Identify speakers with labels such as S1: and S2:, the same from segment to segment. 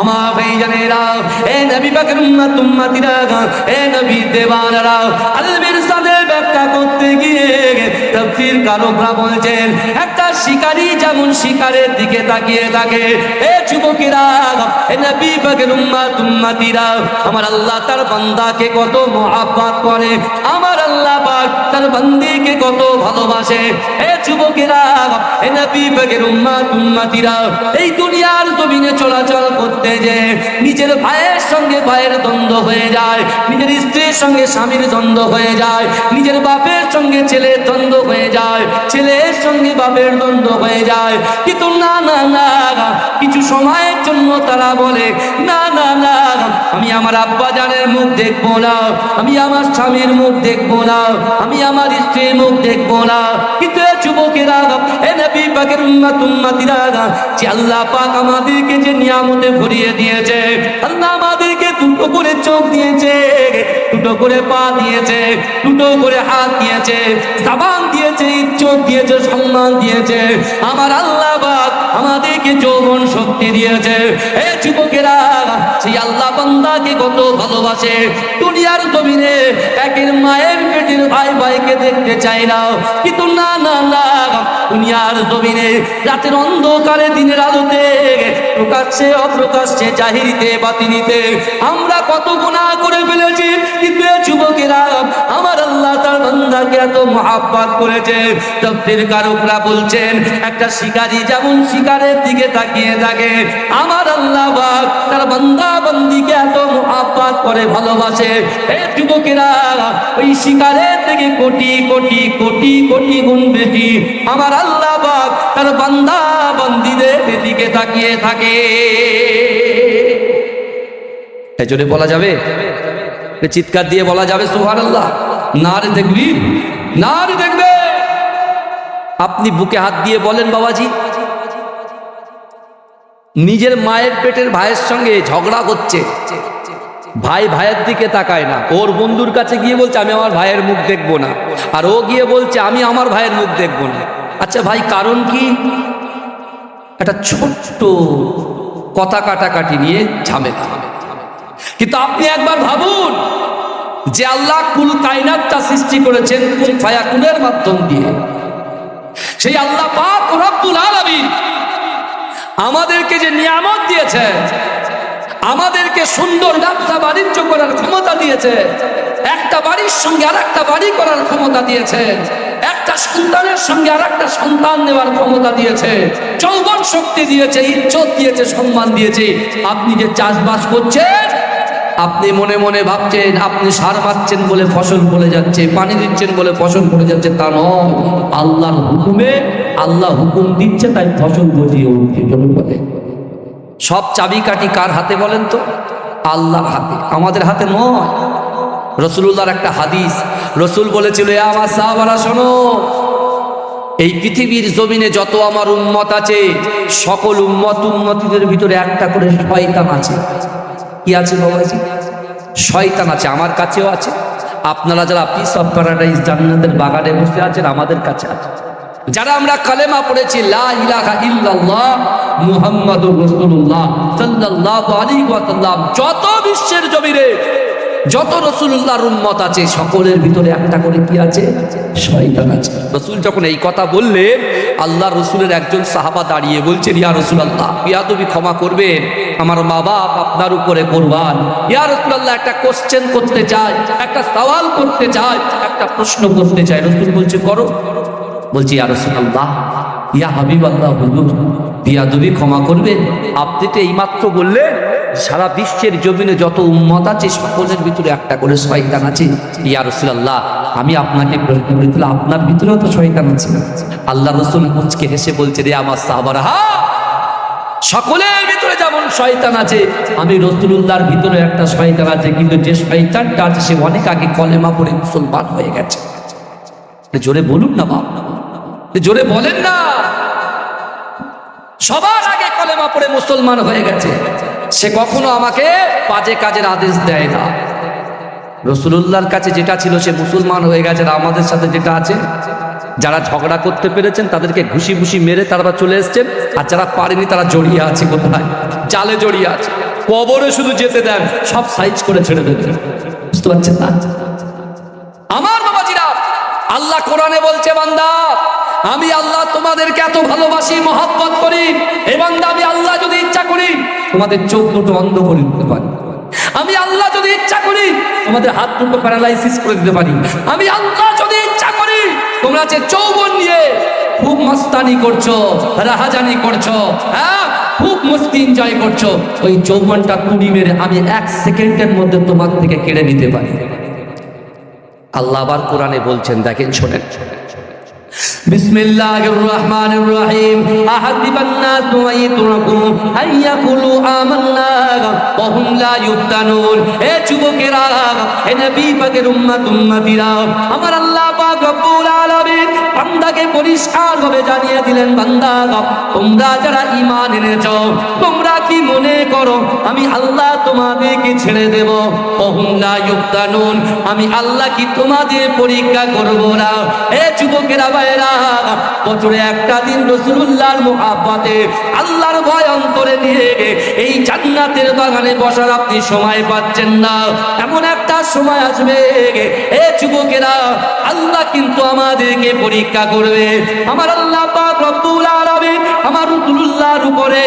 S1: আমার ভাইজানেরা এ নবী পাকের উম্মত, উম্মতিরা এ নবী দেওয়ানারা। আলমের সাথে ব্যাখ্যা করতে গিয়ে তাফসীর কারকরা বলছেন, একটা শিকারী যেমন শিকারের দিকে তাকিয়ে থাকে, এ যুবকেরা এ নবী পাকের উম্মত, উম্মতিরা আমার আল্লাহ তার বান্দাকে কত মহাব্বত করে, আমার আল্লাহ পাক তার বান্দিকে কত ভালোবাসে। এ যুবকেরা এ নবী পাকের উম্মত, উম্মতিরা এই দুনিয়ার জমিনে চলাচল করতে যে নিজের ভাইয়ের সঙ্গে ভাইয়ের দ্বন্দ্ব হয়ে যায়, নিজের স্ত্রীর সঙ্গে স্বামীর দ্বন্দ্ব হয়ে যায়, নিজের বাপের সঙ্গে ছেলের দ্বন্দ্ব হয়ে যায়, ছেলের সঙ্গে বাপের দ্বন্দ্ব হয়ে যায়। কিন্তু না না না, কিছু সময়ের জন্য তারা বলে, না না না, আমি আমার আব্বা জানের মুখ দেখব না, আমি আমার স্বামীর মুখ দেখব না, আমি আমার স্ত্রীর মুখ দেখব না। কিন্তু যুবকেরা এ পাকের উম্মাত উম্মাতিরা যে আল্লাহ পাক আমাদেরকে যে নিয়ামতে ভরিয়ে দিয়েছে আল্লাহ দুটো করে চোখ দিয়েছে, দুটো করে পা দিয়েছে, দুটো করে হাত দিয়েছে সাবান দিয়েছে, ইজ্জত দিয়েছে, সম্মান দিয়েছে। আমার আল্লাহ আমাদেরকে যৌবন শক্তি দিয়েছে। এ যুবকেরা, সেই আল্লাহ বান্দাকে কত ভালোবাসে। দুনিয়ার জমিনে একের মায়ের পেটের ভাই ভাইকে দেখতে চাই না। কিন্তু না না না, দুনিয়ার জমিনে রাতের অন্ধকারে দিনের আলোতে প্রকাশ্যে, অপ্রকাশ্যে জাহিরিতে বাতিনিতে আমরা কত গুণা করে ফেলেছি, কিন্তু যুবকেরা আমার আল্লাহ তার বান্দাকে এত মহাব্বাত করেছে। তফসির কারকরা বলছেন, একটা শিকারি যেমন শিকারের দিকে তাকিয়ে থাকে, আমার আল্লাহ তার বান্দা বান্দিকে এত মহাব্বাত করে, ভালোবাসে। এ যুবকেরা ওই শিকারের থেকে কোটি কোটি কোটি কোটি গুণ বেশি। আমার আল্লাহ তার বান্দা বান্দিদের দিকে তাকিয়ে থাকে। এজন্য বলা যাবে? চিৎকার দিয়ে বলা যাবে সুহার আল্লাহ না রে দেখবি না রে দেখবে। আপনি বুকে হাত দিয়ে বলেন, বাবাজি। নিজের মায়ের পেটের ভাইয়ের সঙ্গে ঝগড়া করছে। ভাই ভাইয়ের দিকে তাকায় না। ওর বন্ধুর কাছে গিয়ে বলছে, আমি আমার ভাইয়ের মুখ দেখব না। আর ও গিয়ে বলছে, আমি আমার ভাইয়ের মুখ দেখব না। আচ্ছা ভাই, কারণ কি? একটা ছোট্ট কথা কাটাকাটি নিয়ে ঝামেলা। কিন্তু আপনি একবার ভাবুন যে আল্লাহ কুল কায়নাতটা সৃষ্টি করেছেন কুল ফায়াকুলের মাধ্যম দিয়ে। সেই আল্লাহ পাক রব্বুল আলামিন আমাদেরকে যে নিয়ামত দিয়েছে আমাদেরকে সুন্দর ব্যবসা বাণিজ্য করার ক্ষমতা দিয়েছে একটা বাড়ির সঙ্গে আর একটা বাড়ি করার ক্ষমতা দিয়েছে একটা সন্তানের সঙ্গে আর একটা সন্তান নেওয়ার ক্ষমতা দিয়েছে চৌবন শক্তি দিয়েছে, ইজ্জত দিয়েছে, সম্মান দিয়েছে। আপনি যে চাষবাস করছেন, আপনি মনে মনে ভাবছেন, আপনি সার মারছেন বলে ফসল ফলে যাচ্ছে, পানি দিচ্ছেন বলে ফসল ফলে যাচ্ছে, তা নয়। আল্লাহর হুকুমে, আল্লাহ হুকুম দিচ্ছে, তাই ফসল গজিয়ে বলে সব চাবিকাঠি কার হাতে বলেন তো? আল্লাহর হাতে, আমাদের হাতে নয়। রসুল্লাহর একটা হাদিস। রসুল বলেছিল, "এ আমার সাহাবারা, শোনো, এই পৃথিবীর জমিনে যত আমার উম্মত আছে, সকল উম্মত উম্মতিদের ভিতরে একটা করে শয়তান আছে। কি আছে বাবাজি? শয়তান আছে, আমার কাছেও আছে। আপনারা যারা পিস অফ প্যারাডাইজ জান্নাতের বাগানে বসে আছেন, আমাদের কাছে আছে। যারা আমরা কালেমা পড়েছি ওয়াসাল্লাম যত বিশ্বের জমিনে যত রসুল্লাহর উম্মত আছে, সকলের ভিতরে একটা করে কি আছে? শয়তান আছে। রসুল যখন এই কথা বললেন আল্লাহ রসুলের একজন সাহাবা দাঁড়িয়ে বলছেন, ইয়া রসুল আল্লাহ ইয়া তুমি ক্ষমা করবেন। আমার মা বাপ আপনার উপরে করবান। ইয়া রসুল আল্লাহ একটা কোশ্চেন করতে চায়, একটা সওয়াল করতে চায়, একটা প্রশ্ন করতে চায়। রসুল বলছে, করো। বলছি, ইয়া রসুল আল্লাহ ইয়া হাবিব আল্লাহ হুজুর, দিয়া ক্ষমা করবেন আপনি তো এইমাত্র বললেন, সারা বিশ্বের জমিনে যত উম্মত আছে, সকলের ভিতরে একটা করে শয়তান আছে। ইয়া রসুল্লাহ আমি আপনাকে প্রশ্ন করেছিলাম আপনার ভিতরেও তো শয়তান আছে। আল্লাহ রসুল মুচকে হেসে বলছে, রে আমার সাহাবারা, হা! সকলের ভিতরে যেমন শয়তান আছে, আমি রসুল্লাহর ভিতরে একটা শয়তান আছে, কিন্তু যে শয়তানটা আছে, সে অনেক আগে কলেমা পড়ে মুসলমান হয়ে গেছে। জোরে বলুন না বাবা জোরে বলেন না। সবার আগে কলেমা পড়ে মুসলমান হয়ে গেছে। সে কখনো আমাকে বাজে কাজের আদেশ দেয় না। রসুল্লাহর কাছে যেটা ছিল সে মুসলমান হয়ে গেছে আমাদের সাথে যেটা আছে, যারা ঝগড়া করতে পেরেছেন, তাদেরকে ঘুষি ঘুষি মেরে তারা চলে এসছেন, আর যারা পারেনি তারা জড়িয়ে আছে কোথায়? জালে জড়িয়ে আছে। কবরে শুধু যেতে দেন, সব সাইজ করে ছেড়ে দেবেন বুঝতে পারছেন না? আমার বাবাজিরা, আল্লাহ কোরআনে বলছে, বান্দা আমি আল্লাহ তোমাদেরকে এত ভালোবাসি, মহাব্বত করি, এবং আমি আল্লাহ যদি ইচ্ছা করি, তোমাদের চোখ দুটো অন্ধ করে দিতে পারি। আমি আল্লাহ যদি ইচ্ছা করি, তোমাদের হাত দুটো প্যারালাইসিস করে দিতে পারি। আমি আল্লাহ যদি ইচ্ছা করি, তোমরা যে চৌবন নিয়ে খুব মস্তানি করছ, রাহাজানি করছ হ্যাঁ খুব মস্তি এনজয় করছ, ওই চৌবনটা কুড়ি মেরে আমি এক সেকেন্ডের মধ্যে তোমার থেকে কেড়ে নিতে পারি। আল্লাহ আবার কোরআনে বলছেন, দেখেন শোনেন। বিসমিল্লাহির রহমানির রহিম আহাদিবান নাস ওয়া ইয়াতরাকু আইয়াকুলু আমান্না। ওয়া হুম লা ইফতানুন হে যুবকেরা, হে নবী পাকের উম্মত উম্মতিরা, আমার আল্লাহ পাক রব্বুল আলামিন বান্দাকে পরিষ্কার ভাবে জানিয়ে দিলেন, বান্দা, তোমরা যারা ঈমান এনেছো, তোমরা মনে করো, আমি আল্লাহ তোমাদেরকে ছেড়ে দেব। ওয়া হুম লা ইফতানুন আমি আল্লাহ কি তোমাদের পরীক্ষা করব না? হে যুবকেরা ভাইরা বছরে একটা দিন রসুল্লাহর মোহাব্বতে, আল্লাহর ভয় অন্তরে নিয়ে এই জান্নাতের বাগানে বসার আপনি সময় পাচ্ছেন না। এমন একটা সময় আসবে, এ যুবকেরা, আল্লাহ কিন্তু আমাদেরকে পরীক্ষা করবে। আমার আল্লাহ আমার উপরে,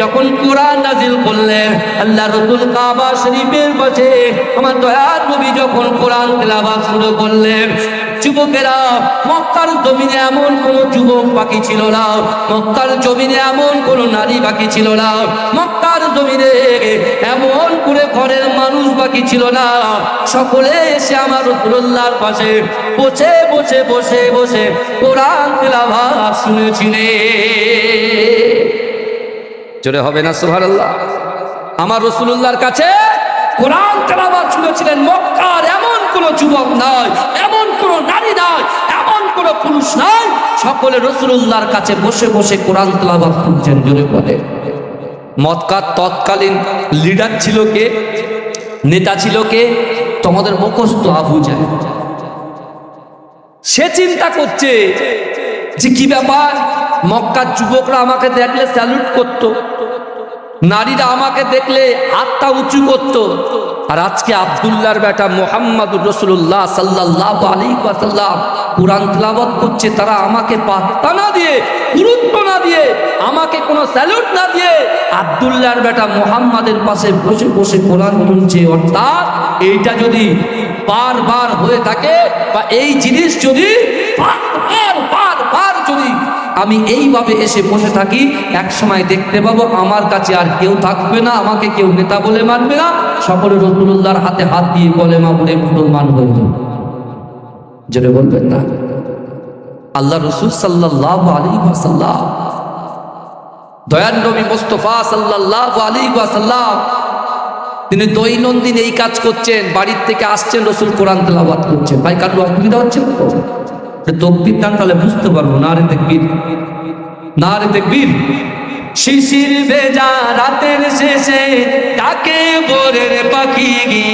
S1: যখন কোরআন নাজিল করলেন। আল্লাহ রসুল কাবা শরীফের পাশে আমার দয়ার নবী যখন কোরআন তেলাওয়াত শুরু করলেন, যুবকেরা, মক্কার জমিনে এমন কোন যুবক বাকি ছিল না। মক্কার জমিনে এমন কোন নারী বাকি ছিল না। মক্কার জমিনে এমন করে ঘরের মানুষ বাকি ছিল না। সকলে এসে আমার রসুল্লাহর পাশে বসে বসে বসে বসে কোরআন তেলাওয়াত শুনেছিলে জোরে হবে না, সুবহানাল্লাহ। আমার রসুল্লাহর কাছে কোরআন তেলাওয়াত শুনেছিলেন, মক্কার এমন কোন যুবক নয় এমন কোন নারী নয় এমন কোন পুরুষ নয় সকলে রসুল্লাহর কাছে বসে বসে কোরআন তেলাওয়াত শুনছেন, জোরে বলে। মক্কার তৎকালীন লিডার ছিল কে? নেতা ছিল কে? তোমাদের মুখস্থ আবু যায় সে চিন্তা করছে যে কি ব্যাপার? মক্কার যুবকরা আমাকে দেখলে স্যালুট করতো। নারীরা আমাকে দেখলে হাতটা উঁচু করত। আর আজকে আবদুল্লাহর বেটা মোহাম্মদুর রসুল্লাহ সাল্লাহ আলী সাল্লাম কোরআন তেলাবত করছে, তারা আমাকে পাত্তা না দিয়ে, গুরুত্ব না দিয়ে, আমাকে কোনো স্যালুট না দিয়ে আবদুল্লাহর বেটা মোহাম্মদের পাশে বসে বসে কোরআন শুনছে অর্থাৎ এইটা যদি বারবার হয়ে থাকে বা এই জিনিস যদি আমি এইভাবে এসে বসে থাকি, এক সময় দেখতে পাবো আমার কাছে আর কেউ থাকবে না, আমাকে কেউ নেতা বলে মানবে না। সকলে রসুল্লাহর হাতে হাত দিয়ে বলে, মা বলে মুসলমান হয়ে যেটা বলবেন না? আল্লাহ রসুল সাল্লাহ আলী ওয়াসাল্লাম দয়ান মোস্তফা সাল্লাহ আলী ওয়াসাল্লাম, তিনি দৈনন্দিন এই কাজ করছেন, বাড়ির থেকে আসছেন, রসুল কোরআন তেলাবাদ করছেন। ভাই কারোর অসুবিধা হচ্ছে তো তকবির দান তাহলে বুঝতে পারব না রে দেখবির না রে দেখবির শিশির ভেজা রাতের শেষে তাকে বোরের পাখি গি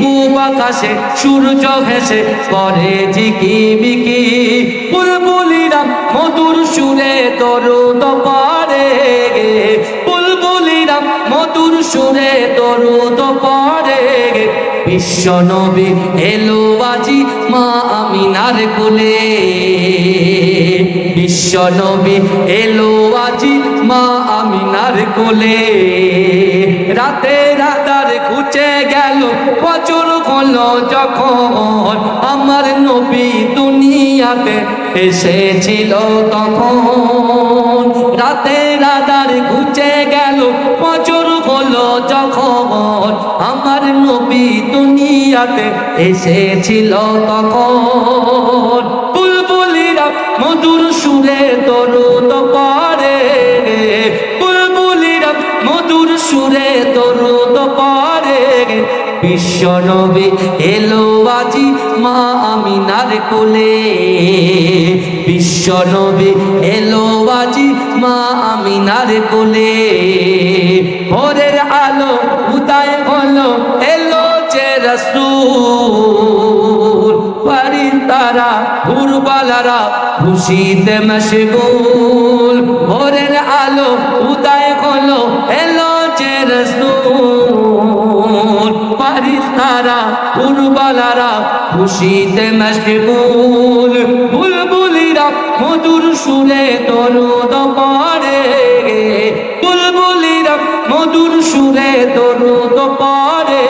S1: পূব আকাশে সূর্য হেসে করে ঝিকি বিকি বুলবুলিরা মধুর সুরে বুলবুলিরা মধুর সুরে তরুদ পারে বিশ্ব নবী এলো বাজি মা আমিনার কোলে। বিশ্ব নবী এলো আজি মা আমিনার কোলে। রাতে রাতার খুঁচে গেল, প্রচুর হলো যখন আমার নবী দুনিয়াতে এসেছিল তখন। রাতে রাতার খুঁচে গেল, প্রচুর হলো যখন আমার নবী দুনিয়াতে এসেছিল তখন। বুলবুলিরা মধুর সুরে তরুদ পারে। বুলবুলিরা মধুর সুরে তরুদ পারে। বিশ্ব নবী এলো আজি মা আমিনার কোলে। বিশ্ব নবী এলো আজি মা আমিনার কোলে। আলো উদয় হলো, এলো যে রসুল। তারা ভুরবালারা খুশিতে মশগুল। ভোরের আলো উদয় হলো, এলো যে রসুল। সাহাবারা উরবালারা খুশিতে মশগুল। বুলবুলিরা মধুর সুরে দরুদ পড়ে সুরে দরুদ পড়ে।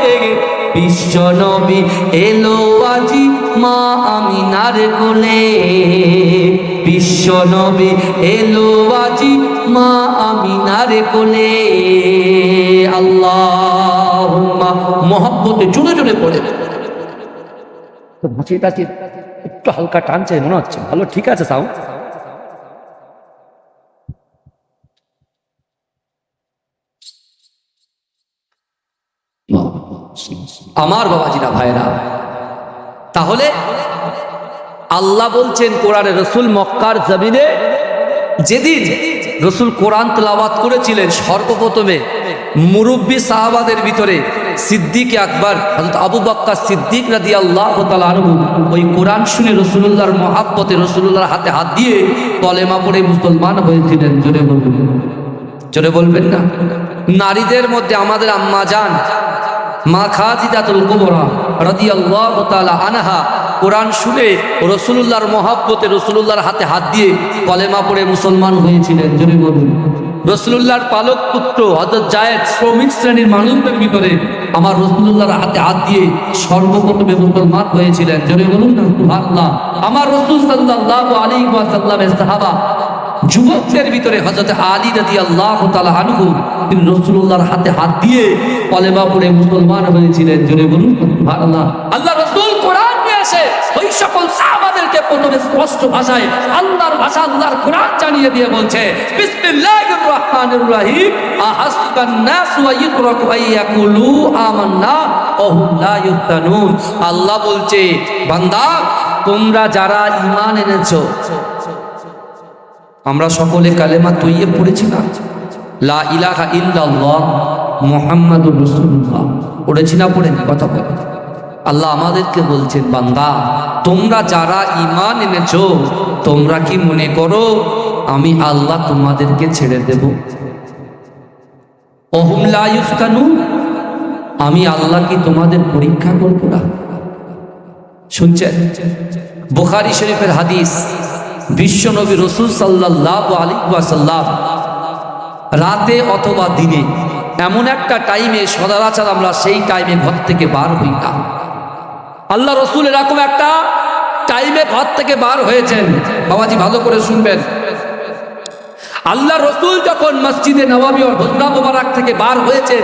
S1: বিশ্ব নবী এলো আজি মা আমিনার কোলে। বিশ্ব নবী এলো আজি মা আমিনার কোলে। আল্লাহ মহব্বতে জোরে জোরে পড়ে। তো হাঁচিটা একটু হালকা টানছে, মনে হচ্ছে। ভালো, ঠিক আছে, সাউন্ড? আমার বাবাজিরা ভাইরা তাহলে আল্লাহ বলছেন, কোরআনে রসুল মক্কার জমিনে যেদিন রসুল কোরআন তেলাওয়াত করেছিলেন, সর্বপ্রথমে মুরব্বী সাহাবাদের ভিতরে সিদ্দিক আকবর আবু বাক্কা সিদ্দিক রাদি আল্লাহ ওই কোরআন শুনে রসুল্লাহর মহাব্বতে রসুল্লাহর হাতে হাত দিয়ে কলেমা পড়ে মুসলমান হয়েছিলেন। জোরে বলবেন। জোরে বলবেন না? নারীদের মধ্যে আমাদের আম্মা যান মা খাজিদাতুল কুবরা রাদিয়াল্লাহু তাআলা আনহা কোরআন শুনে রসুলুল্লাহর মহাব্বতে রসুলুল্লাহর হাতে হাত দিয়ে কলেমা পড়ে মুসলমান হয়েছিলেন, জোরে বলুন। রসুলুল্লাহর পালক পুত্র হজরত জায়েদ শ্রমিক শ্রেণির মানুষদের ভিতরে আমার রসুলুল্লাহর হাতে হাত দিয়ে সর্বপ্রথমে মুসলমান হয়েছিলেন, জোরে বলুন না আমার রসুল সাল্লাল্লাহু আলাইহি ওয়াসাল্লামের সাহাবা যুবকদের ভিতরে হজরত আলী রাদি আল্লাহ তালা তিনি রসুল্লাহর হাতে হাত দিয়ে কলেমা পড়ে মুসলমান হয়েছিলেন। জোরে বলুন আল্লাহ আল্লাহ রসুল ওই সকল স্পষ্ট ভাষায় ভাষা বলছে আল্লাহ বলছে, বান্দা, তোমরা যারা ঈমান এনেছো আমরা সকলে কালেমা তৈয়ে পড়েছি না লা ইলাহা ইল্লাল্লাহ মুহাম্মাদুর রাসূলুল্লাহ। পড়েছি না, পড়েনি, কথা বলে। আল্লাহ আমাদেরকে বলছেন, বান্দা, তোমরা যারা ঈমান এনেছো, তোমরা কি মনে করো আমি আল্লাহ তোমাদেরকে ছেড়ে দেব? অহুম লা ইফতানুন আমি আল্লাহ কি তোমাদের পরীক্ষা করব না? শুনছেন? বুখারী শরীফের হাদিস বিশ্বনবী রসুল সাল্লাহ আলী ওয়াসাল্লাম রাতে অথবা দিনে এমন একটা টাইমে সদারাচার আমরা সেই টাইমে ঘর থেকে বার হই না। আল্লাহ রসুল এরকম একটা টাইমে ঘর থেকে বার হয়েছেন। বাবাজি ভালো করে শুনবেন। আল্লাহ রসুল যখন মসজিদে নবাবী ও হজরা মোবারক থেকে বার হয়েছেন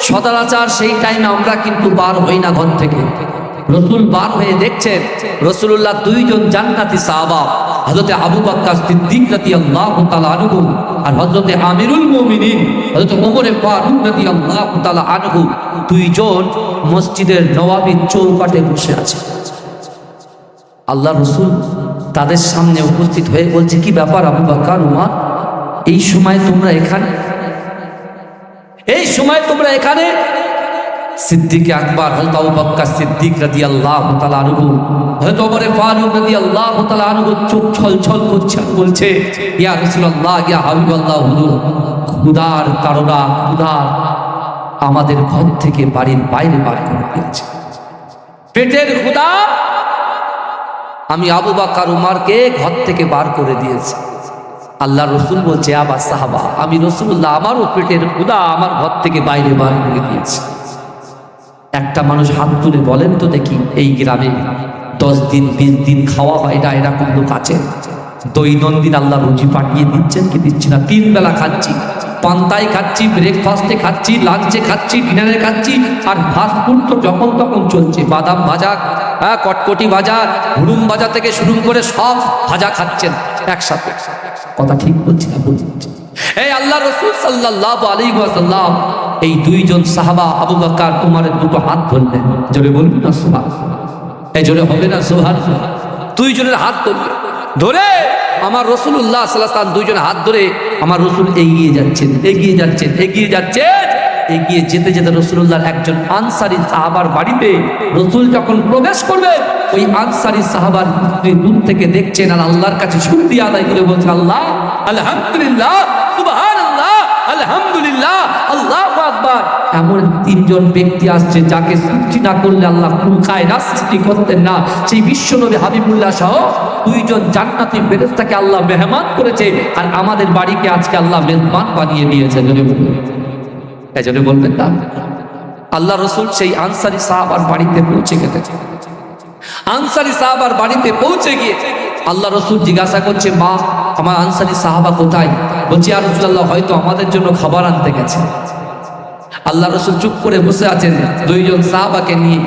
S1: সদারাচার সেই টাইমে আমরা কিন্তু বার হই না ঘর থেকে। রসুল বার হয়ে দেখছেন রসুল্লাহ দুইজন জান্নাতি সাহাবা হজরতে আবু বাক্কা সিদ্দিক রাতি আল্লাহ আনহু আর হজরতে আমিরুল মুমিনিন হজরত ওমরে ফারুক রাতি আল্লাহ তালা দুইজন মসজিদের নবাবীর চৌকাটে বসে আছে। আল্লাহ রসুল তাদের সামনে উপস্থিত হয়ে বলছে, কি ব্যাপার আবু বাক্কার উমার? এই সময় তোমরা এখানে? এই সময় তোমরা এখানে? সিদ্দিকে আকবর বকর সিদ্দিক রাদিয়াল্লাহু তাআলা আনহু, হযরত ওমর ফারুক রাদিয়াল্লাহু তাআলা আনহু চোখ ছল করছে আর বলছে, ইয়া রাসূলুল্লাহ, ইয়া হাবিবাল্লাহ, হুজুর, খুদার তাররা খুদার আমাদের ঘর থেকে বাড়ির বাইরে বার করে দিয়েছে। পেটের খুদা আমি আবু বাক্কার উমারকে ঘর থেকে বার করে দিয়েছি। আল্লাহ রসুল বলছে, আবার সাহাবা, আমি রসুল্লাহ আমারও পেটের খুদা, আমার ঘর থেকে বাইরে বার করে দিয়েছি। একটা মানুষ হাত তুলে বলেন তো দেখি, এই গ্রামে দশ দিন, বিশ দিন খাওয়া হয় না, এরকম লোক আছে। দৈনন্দিন আল্লাহ রুজি পাঠিয়ে দিচ্ছেন কি দিচ্ছি না। তিন বেলা খাচ্ছি, পান্তায় খাচ্ছি ব্রেকফাস্টে খাচ্ছি লাঞ্চে খাচ্ছি ডিনারে খাচ্ছি, আর ফাস্টফুড তো যখন তখন চলছে। বাদাম ভাজা হ্যাঁ কটকটি ভাজা হুড়ুম ভাজা থেকে শুরু করে সব ভাজা খাচ্ছেন একসাথে। কথা ঠিক বলছি না বলছি। এই আল্লাহ রসুল সাল্লাহ আলী ওয়াসাল্লাম এই দুইজন সাহাবা আবু বাক্কার তোমারের দুটো হাত ধরলেন। জোরে বলবি না সোহান এই জোরে হবে না সোহান দুইজনের হাত ধরলেন। ধরে আমার রসুল্লাহ সাল্লাহ দুইজনের হাত ধরে আমার রসুল এগিয়ে যাচ্ছেন এগিয়ে যাচ্ছেন এগিয়ে যাচ্ছেন। এগিয়ে যেতে যেতে রসুল্লাহর একজন আনসারি সাহাবার বাড়িতে রসুল যখন প্রবেশ করবে, ওই আনসারি সাহাবার স্ত্রী দূর থেকে দেখছেন আর আল্লাহর কাছে শুক্রিয়া আদায় করে বলছে, আল্লাহ, আলহামদুলিল্লাহ আলহামদুলিল্লাহ, আল্লাহ আকবার। এমন তিনজন ব্যক্তি আসছে যাকে সৃষ্টি না করলে আল্লাহ কুলকায় সৃষ্টি করতেন না। সেই বিশ্বনবী হাবিবুল্লাহ সহ দুইজন জান্নাতি ফেরেস্তাকে আল্লাহ মেহমান করেছে আর আমাদের বাড়িকে আজকে আল্লাহ মেহমান বানিয়ে দিয়েছে। বলবেন এই জন্য বলবেন না? আল্লাহ রসুল সেই আনসারি সাহাবার বাড়িতে পৌঁছে গেছে আনসারি সাহাবার বাড়িতে পৌঁছে গিয়ে আল্লাহ রসুল জিজ্ঞাসা করছে, মা, আমার আনসারি সাহাবা কোথায়? বলছি আর রসুল্লাহ হয়তো আমাদের জন্য খাবার আনতে গেছে। আল্লাহ রসুল চুপ করে বসে আছেন দুইজন সাহাবাকে নিয়ে।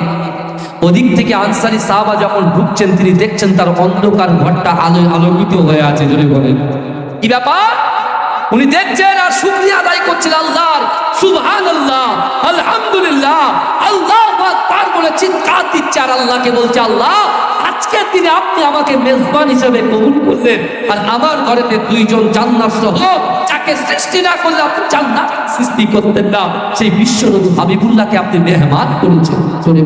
S1: ওদিক থেকে আনসারি সাহাবা যখন ঢুকছেন, তিনি দেখছেন তার অন্ধকার ঘরটা আলোয় আলোকিত হয়ে আছে যদি বলেন। কি ব্যাপার? উনি দেখছেন আর শুকরিয়া আদায় করছেন আল্লাহর। সুবহান আল্লাহ আলহামদুলিল্লাহ, আল্লাহ তার বলে চিৎকার দিচ্ছে আর আল্লাহকে বলছে, আল্লাহ, আজকের দিনে আপনি আমাকে মেজবান হিসেবে কবুল করলেন। আর আমার ঘরেতে দুইজন জান্নাত সহ যাকে সৃষ্টি না করলে আপনি জান্নাত সৃষ্টি করতেন না। সেই বিশ্বনবী হাবিবুল্লাহকে আপনি মেহমান করেছেন। চলে